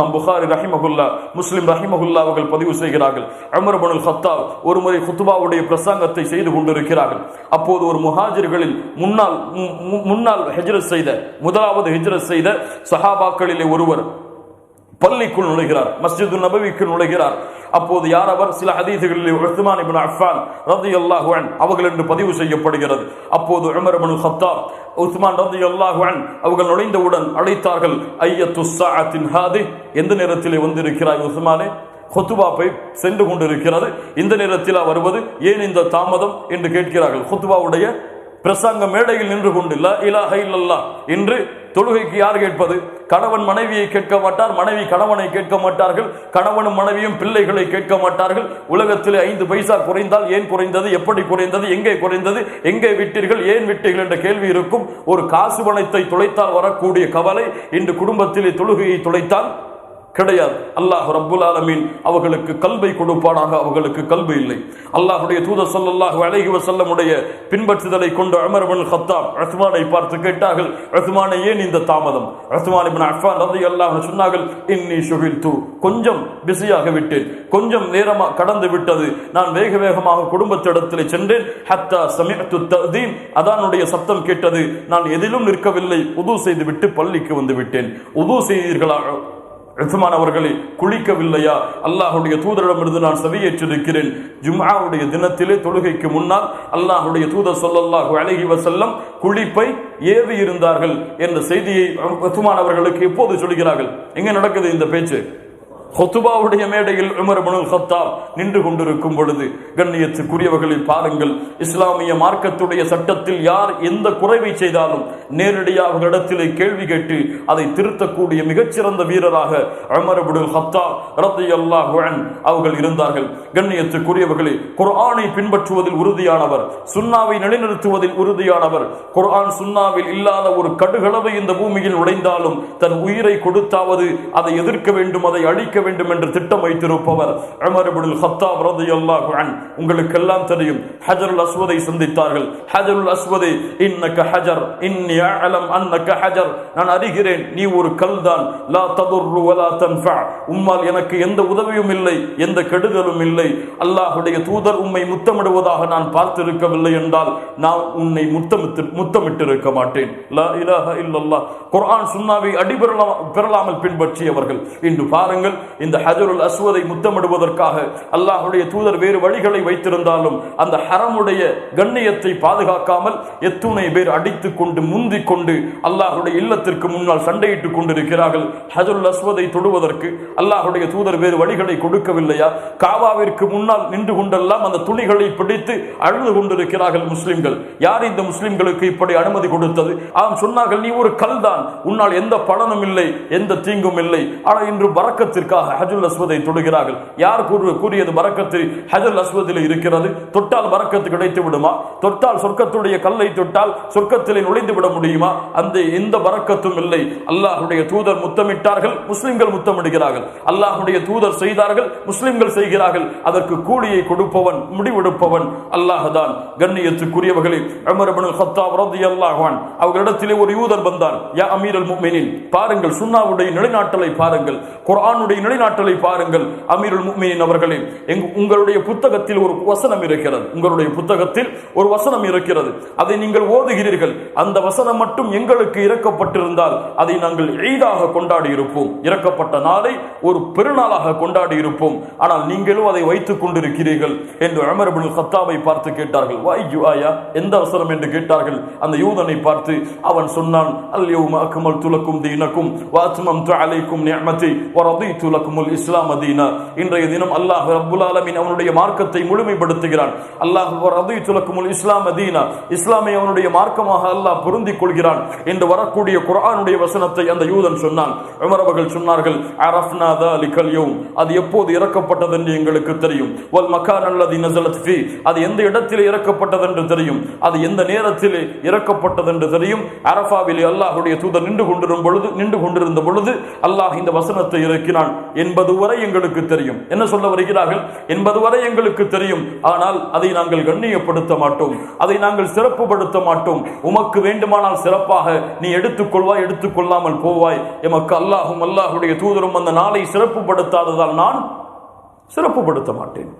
இமாம் புகாரி ரஹிமகுல்லா முஸ்லிம் ரஹிமகுல்லா அவர்கள் பதிவு செய்கிறார்கள். அமர் பனுல் ஹத்தாவ் ஒரு முறை குத்துபாவுடைய பிரசங்கத்தை செய்து கொண்டிருக்கிறார்கள். அப்போது ஒரு முஹாஜிர்களில் முன்னாள் முன்னால் ஹெஜ்ரத் முன்னாள் செய்த முதலாவது ஹெஜ்ரத் செய்த சஹாபாக்களிலே ஒருவர் பள்ளிக்குள் நுழைகிறார் மஸ்ஜிது நபவிக்கு நுழைகிறார். அப்போது யார் அவர்? சில ஹதீதுகளில் உஸ்மான் இபின் அஃபான் ரதி அல்லாஹுவன் அவர்கள் என்று பதிவு செய்யப்படுகிறது. அப்போது உமர் இப்னு ஹத்தாப் உஸ்மான் ரதி அல்லாஹுவன் அவர்கள் நுழைந்தவுடன் அழைத்தார்கள் ஐயத்து சாத்தின் ஹாதி? எந்த நேரத்திலே வந்திருக்கிறாய் உஸ்மானே? ஹுத்துபாப்பை சென்று கொண்டிருக்கிறது. இந்த நேரத்தில் வருவது ஏன் இந்த தாமதம் என்று கேட்கிறார்கள். ஹொத்துபாவுடைய பிரசங்க மேடையில் நின்று கொண்டு இல்லா இலாஹ இல்லல்லாஹ் என்று தொழுகைக்கு யார் கேட்பது? கணவன் மனைவியை கேட்க மாட்டார் மனைவி கணவனை கேட்க மாட்டார்கள் கணவனும் மனைவியும் பிள்ளைகளை கேட்க மாட்டார்கள். உலகத்தில் ஐந்து பைசா குறைந்தால் ஏன் குறைந்தது? எப்படி குறைந்தது? எங்கே குறைந்தது? எங்கே விட்டீர்கள்? ஏன் விட்டீர்கள் என்ற கேள்வி இருக்கும். ஒரு காசு பணத்தை துளைத்தால் வரக்கூடிய கவலை இன்று குடும்பத்திலே தொழுகையை துளைத்தால் கிடையாது. அல்லாஹ் ரப்புல் ஆலமீன் அவர்களுக்கு கல்வை கொடுப்பானாக அவர்களுக்கு கல்வி இல்லை. அல்லாஹுடைய தூதர் ஸல்லல்லாஹு அழகி வசல்லமுடைய பின்பற்றுதலை கொண்டு அமர் பின் ஹத்தாப் உஸ்மானை பார்த்து கேட்டார்கள் உஸ்மானை ஏன் இந்த தாமதம்? உஸ்மான் இப்னு அஃபான் ரதி அல்லாஹ் சொன்னார்கள் இன்னி ஷுகில்து. கொஞ்சம் பிஸியாக விட்டேன். கொஞ்சம் நேரமாக கடந்து விட்டது. நான் வேக வேகமாக குடும்பத்திடத்தில் சென்றேன். ஹத்தா சமிஅத்து ததீம் அதானுடைய சத்தம் கேட்டது. நான் எதிலும் நிற்கவில்லை. உது செய்து விட்டு பள்ளிக்கு வந்து விட்டேன். உது செய்தீர்களா? உஸ்மான் அவர்களே குளிக்கவில்லையா? அல்லாஹுடைய தூதரிடமிருந்து நான் செவியேற்றிருக்கிறேன் ஜும்ஆவுடைய தினத்திலே தொழுகைக்கு முன்னால் அல்லாஹுடைய தூதர் சொல்லல்லாஹு அழகி வசல்லம் குளிப்பை ஏவி இருந்தார்கள் என்ற செய்தியை உஸ்மான் அவர்களுக்கு எப்போது சொல்கிறார்கள்? எங்கே நடக்குது இந்த பேச்சு? ஹொத்துபாவுடைய மேடையில் உமர் பனுல் ஹத்தாப் நின்று கொண்டிருக்கும் பொழுது கண்ணியத்துக்குரியவர்களை பாருங்கள் இஸ்லாமிய மார்க்கத்துடைய சட்டத்தில் யார் எந்த குறைவை செய்தாலும் நேரடியாக அவர்களிடத்திலே கேள்வி கேட்டு அதை திருத்தக்கூடிய மிகச்சிறந்த வீரராக உமர் பனுல் ஹத்தாப் ரத்தி அல்லாஹ் அவர்கள் இருந்தார்கள். கண்ணியத்துக்குரியவர்களே குர்ஆனை பின்பற்றுவதில் உறுதியானவர் சுன்னாவை நிலைநிறுத்துவதில் உறுதியானவர் குர்ஆன் சுன்னாவில் இல்லாத ஒரு கடுகளவை இந்த பூமியில் நுழைந்தாலும் தன் உயிரை கொடுத்தாவது அதை எதிர்க்க வேண்டும் அதை அழிக்க வேண்டும் என்று திட்டம் வைத்திருப்பவர் உமர் இப்னுல் கத்தாப் ரலியல்லாஹு அன்ஹு உங்களுக்கு எல்லாம் தெரியும் ஹஜருல் அஸ்வதை சந்தித்தார்கள். ஹஜருல் அஸ்வதை இன்னக்க ஹஜர் இன்னி அலம் அன்னக்க ஹஜர். நான் அறிகிறேன் நீ ஒரு கல் தான் லா ததுர்ரு வலா தன்ஃபா. உம்மால் எனக்கு எந்த உதவியும் இல்லை எந்த கெடுதலும் இல்லை. அல்லாஹுடைய தூதர் உம்மை முத்தமிடுவதாக நான் பார்த்திருக்கவில்லை என்றால் நான் உன்னை முத்தமிட்டு முத்தமிட்டிருக்க மாட்டேன். லா இலாஹ இல்லல்லா குர்ஆன் சுன்னாவை அடிபெறலாம் பெறலாமல் பின்பற்றியவர்கள். இன்று பாருங்கள் இந்த ஹஜருல் அஸ்வதை முத்தமிடுவதற்காக அல்லாஹுடைய தூதர் வேறு வழிகளை வைத்திருந்தாலும் அந்த ஹரமுடைய கண்ணியத்தை பாதுகாக்காமல் எத்துணை பேர் அடித்துக் கொண்டு முந்தி கொண்டு அல்லாஹுடைய இல்லத்திற்கு முன்னால் சண்டையிட்டுக் கொண்டிருக்கிறார்கள். ஹஜருல் அஸ்வதை தொடுவதற்கு அல்லாஹுடைய தூதர் வேறு வழிகளை கொடுக்கவில்லையா? காவாவிற்கு முன்னால் நின்று கொண்டெல்லாம் அந்த துணிகளை பிடித்து அழுது கொண்டிருக்கிறார்கள் முஸ்லிம்கள். யார் இந்த முஸ்லிம்களுக்கு இப்படி அனுமதி கொடுத்தது? ஆம் சொன்னார்கள் நீ ஒரு கல் தான் உன்னால் எந்த பலனும் இல்லை எந்த தீங்கும் இல்லை. ஆனால் இன்று வரக்கத்திற்காக பறக்கத்திற்காக ஹஜுல் அஸ்வதை தொடுகிறார்கள். யார் கூறு கூறியது பறக்கத்தில் ஹஜுல் அஸ்வதில் இருக்கிறது? தொட்டால் பறக்கத்து கிடைத்து விடுமா? தொட்டால் சொர்க்கத்துடைய கல்லை தொட்டால் சொர்க்கத்திலே நுழைந்து விட முடியுமா? அந்த எந்த பறக்கத்தும் இல்லை. அல்லாஹுடைய தூதர் முத்தமிட்டார்கள் முஸ்லிம்கள் முத்தமிடுகிறார்கள். அல்லாஹுடைய தூதர் செய்தார்கள் முஸ்லிம்கள் செய்கிறார்கள். அதற்கு கூலியை கொடுப்பவன் முடிவெடுப்பவன் அல்லாஹ் தான். கண்ணியத்துக்குரியவர்களே உமர் இப்னு கத்தாப் அவர்களிடத்திலே ஒரு யூதர் வந்தான் யா அமீரல் முஃமினீன் பாருங்கள் சுண்ணாவுடைய நிலைநாட்டலை பாருங்கள். குரானுடைய நிலைநாட்டலை பாருங்கள் அமீருல் முக்மீன் அவர்களே. எங்க- உங்களுடைய புத்தகத்தில் ஒரு வசனம் இருக்கிறது. உங்களுடைய புத்தகத்தில் ஒரு வசனம் இருக்கிறது. அதை நீங்கள் ஓதுகிறீர்கள். அந்த வசனம் மட்டும் எங்களுக்கு இறக்கப்பட்டிருந்தால் அதை நாங்கள் எய்தாக கொண்டாடி இருப்போம் இறக்கப்பட்ட நாளை ஒரு பெருநாளாக கொண்டாடி இருப்போம் ஆனால் நீங்களும் அதை வைத்துக் கொண்டிருக்கிறீர்கள் என்று உமர் சத்தாவை பார்த்து கேட்டார்கள். வாய் ஆயா? எந்த அவசரம்? என்று கேட்டார்கள். அந்த யூதனை பார்த்து அவன் சொன்னான் அல்யௌம அக்மல் துலக்கும் தீனக்கும் வாத்மம் அலைக்கும் நியமத்தை வரதை லக்குமுல் இஸ்லாம் அதீனா இன்றைய தினம் அல்லாஹ் அபுல் ஆலமின் அவனுடைய மார்க்கத்தை முழுமைப்படுத்துகிறான். அல்லாஹ் வரதீது லக்குமுல் இஸ்லாம் அதீனா இஸ்லாமை அவனுடைய மார்க்கமாக அல்லாஹ் பொருந்திக் கொள்கிறான். என்று வரக்கூடிய குரானுடைய வசனத்தை அந்த யூதன் சொன்னான். உமர் அவர்கள் சொன்னார்கள் அரஃப்னா தாலிகல் யௌம். அது எப்போது இறக்கப்பட்டது என்று எங்களுக்கு தெரியும். வல் மக்கான் அல்லது நஸலத் ஃபீ. அது எந்த இடத்திலே இறக்கப்பட்டது என்று தெரியும். அது எந்த நேரத்திலே இறக்கப்பட்டது என்று தெரியும். அரஃபாவிலே அல்லாஹுடைய தூதர் நின்று கொண்டிருந்த பொழுது நின்று கொண்டிருந்த பொழுது அல்லாஹ் இந்த வசனத்தை இறக்கினான். என்பது வரை எங்களுக்கு தெரியும். என்ன சொல்ல வருகிறார்கள்? என்பது வரை எங்களுக்கு தெரியும். ஆனால் அதை நாங்கள் கண்ணியப்படுத்த மாட்டோம். அதை நாங்கள் சிறப்புப்படுத்த மாட்டோம். உமக்கு வேண்டுமானால் சிறப்பாக நீ எடுத்துக்கொள்வாய் எடுத்துக்கொள்ளாமல் போவாய். எமக்கு அல்லாஹும் அல்லாஹுடைய தூதரும் அந்த நாளை சிறப்புப்படுத்தாததால் நான் சிறப்புப்படுத்த மாட்டேன்.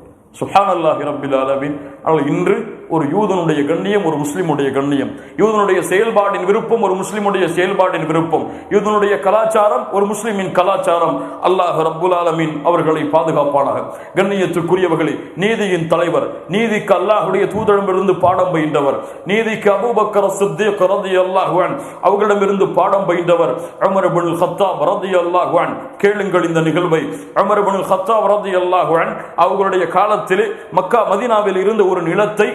சுஹான் அல்லாஹி ரபில் அலவின் ஆனால் இன்று ஒரு யூதனுடைய கண்ணியம் ஒரு முஸ்லிமுடைய கண்ணியம். யூதனுடைய செயல்பாடின் விருப்பம் ஒரு முஸ்லிமுடைய செயல்பாடின் விருப்பம். யூதனுடைய கலாச்சாரம் ஒரு முஸ்லிமின் கலாச்சாரம். அல்லாஹ் ரப்புல் ஆலமீன் அவர்களை பாதுகாப்பானாக. கண்ணியத்துக்குரியவர்களே நீதியின் தலைவர். நீதிக்கு அல்லாஹுடைய தூதரிடமிருந்து பாடம் பயின்றவர். நீதிக்கு அபூபக்கர சித்திக் ரதி அல்லாஹ்வான் அவர்களிடமிருந்து பாடம் பயின்றவர். அமர் இப்னுல் ஹத்தாப் ரதி அல்லாஹ்வான் கேளுங்கள் இந்த நிகழ்வை. அமர் இப்னுல் ஹத்தாப் ரதி அல்லாஹ்வான் அவர்களுடைய காலத்திலே மக்கா மதீனாவில் இருந்த ஒரு நிலத்தை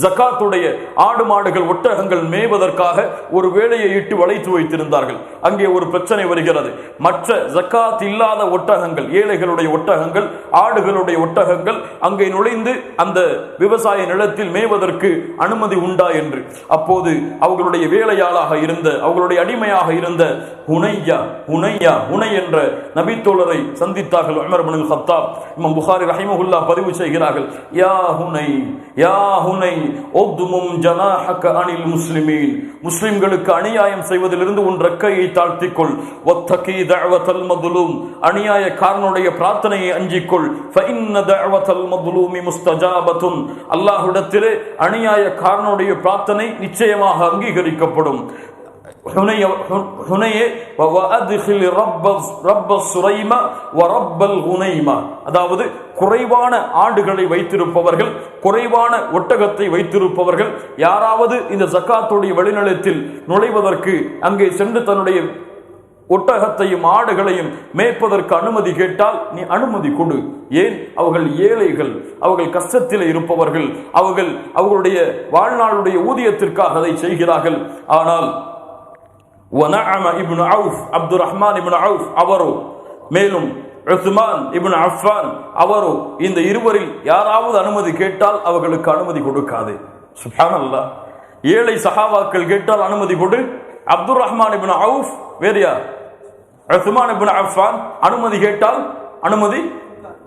ஜக்காத்துடைய ஆடு மாடுகள் ஒட்டகங்கள் மேய்வதற்காக ஒரு வேலையை இட்டு வளைத்து வைத்திருந்தார்கள். அங்கே ஒரு பிரச்சனை வருகிறது. மற்ற ஜக்காத் இல்லாத ஒட்டகங்கள் ஏழைகளுடைய ஒட்டகங்கள் ஆடுகளுடைய ஒட்டகங்கள் அங்கே நுழைந்து அந்த விவசாய நிலத்தில் மேய்வதற்கு அனுமதி உண்டா என்று. அப்போது அவர்களுடைய வேலையாளாக இருந்த அவர்களுடைய அடிமையாக இருந்த ஹுனையா ஹுனையா ஹுனை என்ற நபித்தோழரை சந்தித்தார்கள் உமர் பின் ஹத்தாப் இமாம் புகாரி ரஹிமஹுல்லா பதிவு செய்கிறார்கள் யா ஹுனை யா ஹுனை ஒத்துமும் ஜனாஹக அணில் முஸ்லிமீன். முஸ்லிம்களுக்கு அநியாயம் செய்வதிலிருந்து உன் ரெக்கையை தாழ்த்திக்கொள். ஒத்தகி தஅவத்தல் மதுலூம். அநியாயக்காரனுடைய பிரார்த்தனையை அஞ்சிக்கொள். ஃபஇன்ன தஅவத்தல் மதுலூமி முஸ்தஜாபத்துன் அல்லாஹ்விடத்திலே அநியாயக்காரனுடைய பிரார்த்தனை நிச்சயமாக அங்கீகரிக்கப்படும். ஹுனைய ஹுனையே வஅத்கில் ரப்ப ரப்ப சுரைமா வரப்பல் ஹுனைமா. அதாவது குறைவான ஆடுகளை வைத்திருப்பவர்கள் குறைவான ஒட்டகத்தை வைத்திருப்பவர்கள் யாராவது இந்த ஜக்காத்துடைய வெளிநிலத்தில் நுழைவதற்கு அங்கே சென்று தன்னுடைய ஒட்டகத்தையும் ஆடுகளையும் மேய்ப்பதற்கு அனுமதி கேட்டால் நீ அனுமதி கொடு. ஏன்? அவர்கள் ஏழைகள் அவர்கள் கஷ்டத்தில் இருப்பவர்கள் அவர்கள் அவர்களுடைய வாழ்நாளுடைய ஊதியத்திற்காக அதை செய்கிறார்கள். ஆனால் ibn Awf Abdul Rahman ibn Awf அவரோ மேலும் உஸ்மான் இப்னு அஃபான் அவரோ இந்த இருவரில் யாராவது அனுமதி கேட்டால் அவர்களுக்கு அனுமதி கொடுக்காது. சுப்ஹானல்லாஹ் ஏழை சஹாபாக்கள் கேட்டால் அனுமதி கொடு. அப்துர் ரஹ்மான் இபின் அவுஃப் வேறு யார்? உஸ்மான் இப்னு அஃபான் அனுமதி கேட்டால் அனுமதி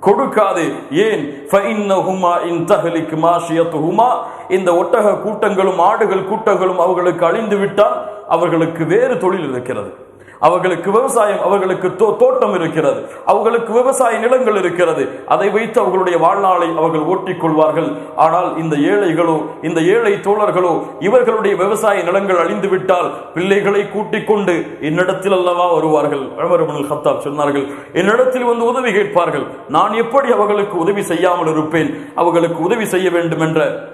கொடுக்காது. ஏன்? இன் இந்த ஒட்டக கூட்டங்களும் ஆடுகள் கூட்டங்களும் அவர்களுக்கு அழிந்து விட்டால் அவர்களுக்கு வேறு தொழில் இருக்கிறது. அவர்களுக்கு விவசாயம் அவர்களுக்கு தோ- தோட்டம் இருக்கிறது. அவர்களுக்கு விவசாய நிலங்கள் இருக்கிறது. அதை வைத்து அவர்களுடைய வாழ்நாளை அவர்கள் ஓட்டிக் கொள்வார்கள். ஆனால் இந்த ஏழைகளோ இந்த ஏழை தோழர்களோ இவர்களுடைய விவசாய நிலங்கள் அழிந்து விட்டால் பிள்ளைகளை கூட்டிக் கொண்டு என்னிடத்தில் அல்லவா வருவார்கள்? உமர் இப்னுல் சொன்னார்கள் என்னிடத்தில் வந்து உதவி கேட்பார்கள். நான் எப்படி அவர்களுக்கு உதவி செய்யாமல் இருப்பேன்? அவர்களுக்கு உதவி செய்ய வேண்டும் என்ற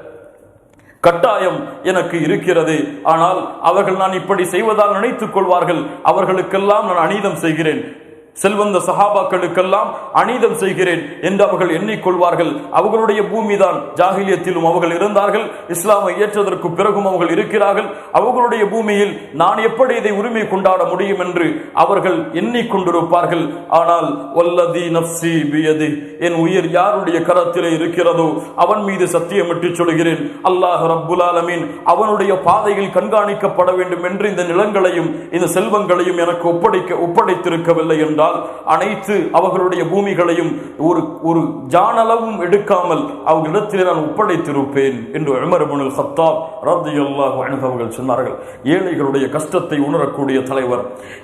கட்டாயம் எனக்கு இருக்கிறது. ஆனால் அவர்கள் நான் இப்படி செய்வதால் நினைத்துக் கொள்வார்கள். அவர்களுக்கெல்லாம் நான் அநீதம் செய்கிறேன். செல்வந்த சஹாபாக்களுக்கெல்லாம் அநீதம் செய்கிறேன் என்று அவர்கள் எண்ணிக்கொள்வார்கள். அவர்களுடைய பூமிதான் ஜாகிலியத்திலும் அவர்கள் இருந்தார்கள். இஸ்லாமை ஏற்றதற்கு பிறகும் அவர்கள் இருக்கிறார்கள். அவர்களுடைய பூமியில் நான் எப்படி இதை உரிமை கொண்டாட முடியும் என்று அவர்கள் எண்ணிக்கொண்டிருப்பார்கள். ஆனால் வல்லதி நப்சி பியது என் உயிர் யாருடைய கரத்திலே இருக்கிறதோ அவன் மீது சத்தியமிட்டு சொல்கிறேன். அல்லாஹ் ரப்புல் ஆலமீன் அவனுடைய பாதையில் கண்காணிக்கப்பட வேண்டும் என்று இந்த நிலங்களையும் இந்த செல்வங்களையும் எனக்கு ஒப்படைக்க ஒப்படைத்திருக்கவில்லை என்றால் அனைத்து அவர்களுடைய பூமிகளையும் ஒரு ஒரு ஜானளவும் எடுக்காமல் அவர்களிடத்தில் நான் ஒப்படைத்திருப்பேன் என்று உமர் இப்னுல் கத்தாப் அவர்கள் சொன்னார்கள். ஏழைகளுடைய கஷ்டத்தை உணரக்கூடிய தலைவர்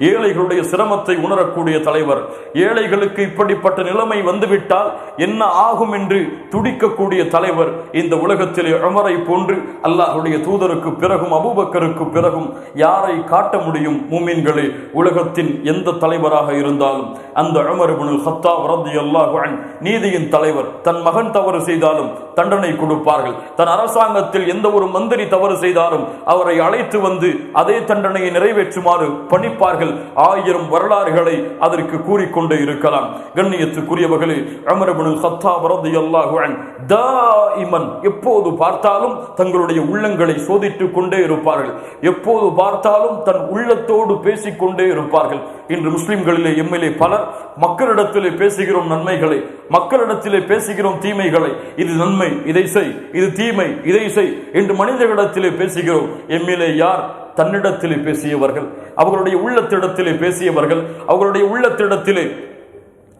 ஏழைகளுடைய சிரமத்தை உணரக்கூடிய தலைவர் ஏழைகளுக்கு இப்படிப்பட்ட நிலைமை வந்துவிட்டால் என்ன ஆகும் என்று துடிக்கக்கூடிய தலைவர் இந்த உலகத்திலே உமரை போன்று அல்லாஹுடைய தூதருக்கு பிறகும் அபூபக்கருக்கு பிறகும் யாரை காட்ட முடியும்? மூமின்களே உலகத்தின் எந்த தலைவராக இருந்தால் இருந்தாலும் அந்த உமர் இப்னுல் கத்தாப் ரலியல்லாஹு அன்ஹு நீதியின் தலைவர் தன் மகன் தவறு செய்தாலும் தண்டனை கொடுப்பார்கள். தன் அரசாங்கத்தில் எந்த ஒரு மந்திரி தவறு செய்தாலும் அவரை அழைத்து வந்து அதே தண்டனையை நிறைவேற்றுமாறு பணிப்பார்கள். ஆயிரம் வரலாறுகளை அதற்கு கூறிக்கொண்டே இருக்கலாம். கண்ணியத்துக்குரியவர்களே உமர் இப்னுல் கத்தாப் ரலியல்லாஹு அன்ஹு தாயிமன் எப்போது பார்த்தாலும் தங்களுடைய உள்ளங்களை சோதித்துக் கொண்டே இருப்பார்கள். எப்போது பார்த்தாலும் தன் உள்ளத்தோடு பேசிக்கொண்டே இருப்பார்கள். இன்று முஸ்லிம்களிலே எம்மை நம்மிலே பலர் மக்களிடத்திலே பேசுகிறோம் நன்மைகளை மக்களிடத்திலே பேசுகிறோம் தீமைகளை. இது நன்மை இதை செய் இது தீமை இதை செய் என்று மனிதர்களிடத்திலே பேசுகிறோம். எம்மிலே யார் தன்னிடத்திலே பேசியவர்கள்? அவர்களுடைய உள்ளத்திடத்திலே பேசியவர்கள் அவர்களுடைய உள்ளத்திடத்திலே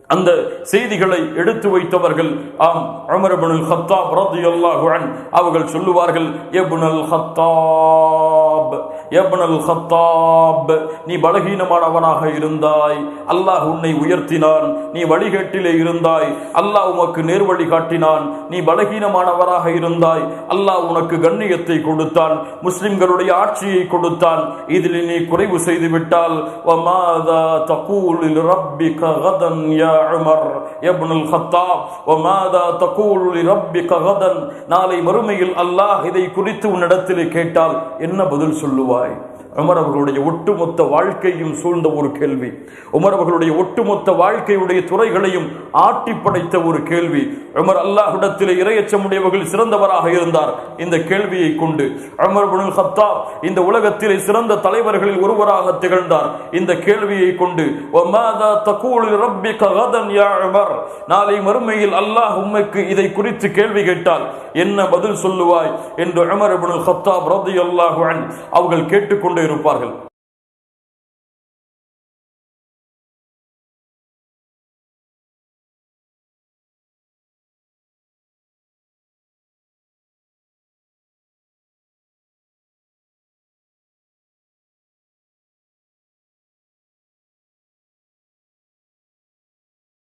அந்த செய்திகளை எடுத்து வைத்தவர்கள் ஆம் அமரபுல் ஹத்தாப் ரதியல்லாஹுன் அவர்கள் சொல்லுவார்கள் எபுனல் ஹத்தாப் எபுனல் ஹத்தாப் நீ பலகீனமானவனாக இருந்தாய். அல்லாஹ் உன்னை உயர்த்தினான். நீ வழிகேட்டிலே இருந்தாய். அல்லாஹ் உமக்கு நேர்வழி காட்டினான். நீ பலகீனமானவராக இருந்தாய். அல்லாஹ் உனக்கு கண்ணியத்தை கொடுத்தான். முஸ்லிம்களுடைய ஆட்சியை கொடுத்தான். இதில் நீ குறைவு செய்துவிட்டால் வமாதா தகூலில் ரப்பிக கதன் யா உமர் எப்னுல் ஹத்தாப் ஓ மாதா தகூலி ரப்பி ககதன் நாளை மறுமையில் அல்லாஹ் இதை குறித்து உன்னிடத்தில் கேட்டால் என்ன பதில் சொல்லுவாய்? உமர் அவர்களுடைய ஒட்டுமொத்த வாழ்க்கையும் சூழ்ந்த ஒரு கேள்வி. உமர் அவர்களுடைய ஒட்டுமொத்த வாழ்க்கையுடைய துறைகளையும் ஆட்டி படைத்த ஒரு கேள்வி. உமர் அல்லாஹிடத்தில் இரையச்சமுடையவர்கள் சிறந்தவராக இருந்தார். இந்த கேள்வியை கொண்டு உமர் சத்தா இந்த உலகத்தில் சிறந்த தலைவர்களில் ஒருவராக திகழ்ந்தார். இந்த கேள்வியை கொண்டு நாளை மறுமையில் அல்லாஹ் உம்மைக்கு இதை குறித்து கேள்வி கேட்டால் என்ன பதில் சொல்லுவாய்? என்று உமர் சத்தா ரதி அல்லாஹ் அவர்கள் கேட்டுக்கொண்டு இருப்பார்கள்